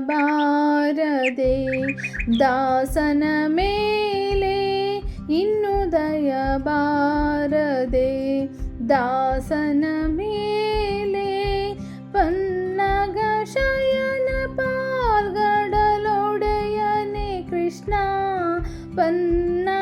ಬಾರದೆ ದಾಸನ ಮೇಲೆ ಇನ್ನು ದಯ ಬಾರದೆ ದಾಸನ ಮೇಲೆ ಪನ್ನಗ ಶಯನ ಪಾಲ್ಗಡಲೊಡೆಯನೆ ಕೃಷ್ಣ ಪನ್ನಗ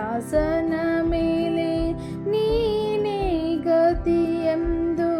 ನಂಬಿದ ದಾಸನ ಮೇಲೆ ನೀನೇ ಗತಿಯೆಂದು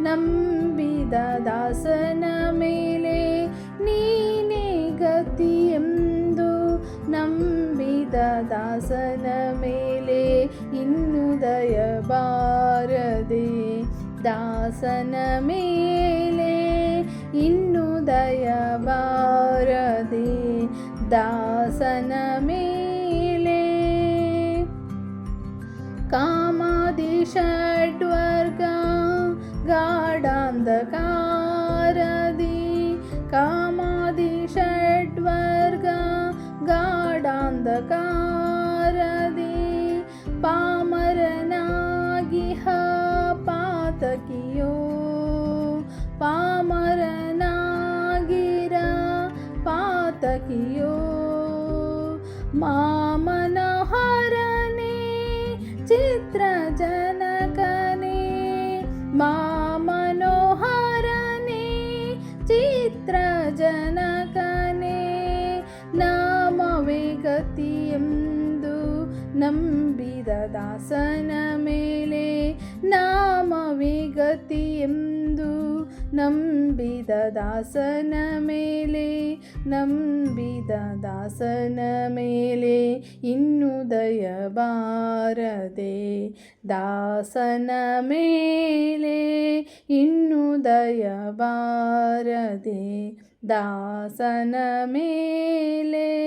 ನಂಬಿದ ದಾಸನ ಮೇಲೆ ನೀನೇ ಗತಿಯೆಂದು ನಂಬಿದ ದಾಸನ ಮೇಲೆ ಇನ್ನು ದಯ ಬಾರದೆ ದಾಸನ ಮೇಲೆ ಇನ್ನು ದಯ ಬಾರದೆ ದಾಸನ षड्वर्गा गाढान्धकारदि कामादि षड्वर्गा गाढान्धकारदि पामरनागिह पातकियो पामरनागिरा पातकियो। मा ನಂಬಿದ ದಾಸನ ಮೇಲೆ ನಾಮವೇ ಎಂದು ನಂಬಿದ ದಾಸನ ಮೇಲೆ, ನಂಬಿದ ದಾಸನ ಮೇಲೆ ಇನ್ನು ದಯ ಬಾರದೆ ದಾಸನ ಮೇಲೆ ಇನ್ನು ದಯ ಬಾರದೆ ದಾಸನ ಮೇಲೆ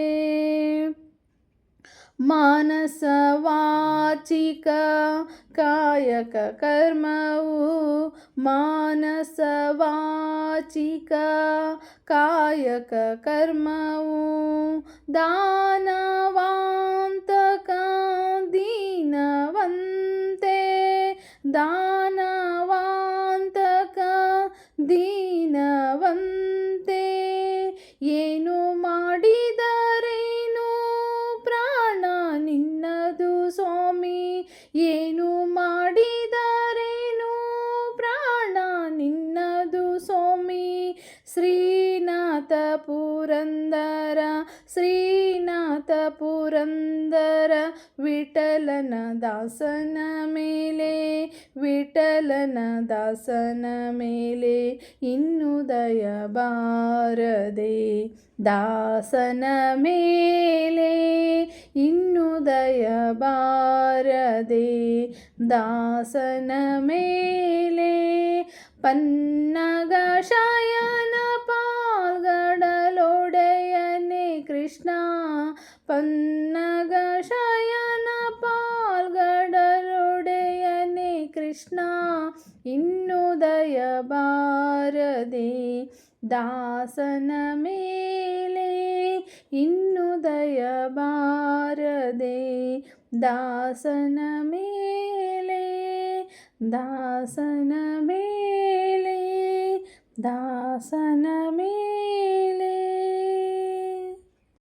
ಮಾನಸವಾಚಿಕ ಕಾಯಕ ಕರ್ಮವು ಮಾನಸವಾಚಿಕ ಕಾಯಕ ಕರ್ಮವು ದಾನವಾಂತಕ ದೀನವಂತೆ ದಾನವಾಂತಕ ದೀನವಂತೆ ಶ್ರೀನಾಥ ಪುರಂದರ ಶ್ರೀನಾಥ ಪುರಂದರ ವಿಠಲನ ದಾಸನ ಮೇಲೆ, ವಿಠಲನ ದಾಸನ ಮೇಲೆ ಇನ್ನು ದಯ ಬಾರದೆ ದಾಸನ ಮೇಲೆ ಇನ್ನು ದಯ ಬಾರದೆ ದಾಸನ ಮೇಲೆ ಪನ್ನಗ ಕೃಷ್ಣ ಪನ್ನಗ ಶಯನ ಪಾಲ್ಗಡಲೊಡೆಯನೆ ಕೃಷ್ಣ ಇನ್ನುದಯ ಬಾರದೆ ದಾಸನ ಮೇಲೆ, ಇನ್ನು ದಯ ಬಾರದೆ ದಾಸನ ಮೇಲೆ ದಾಸನ ಮೇಲೆ ದಾಸನ ಮೇಲೆ.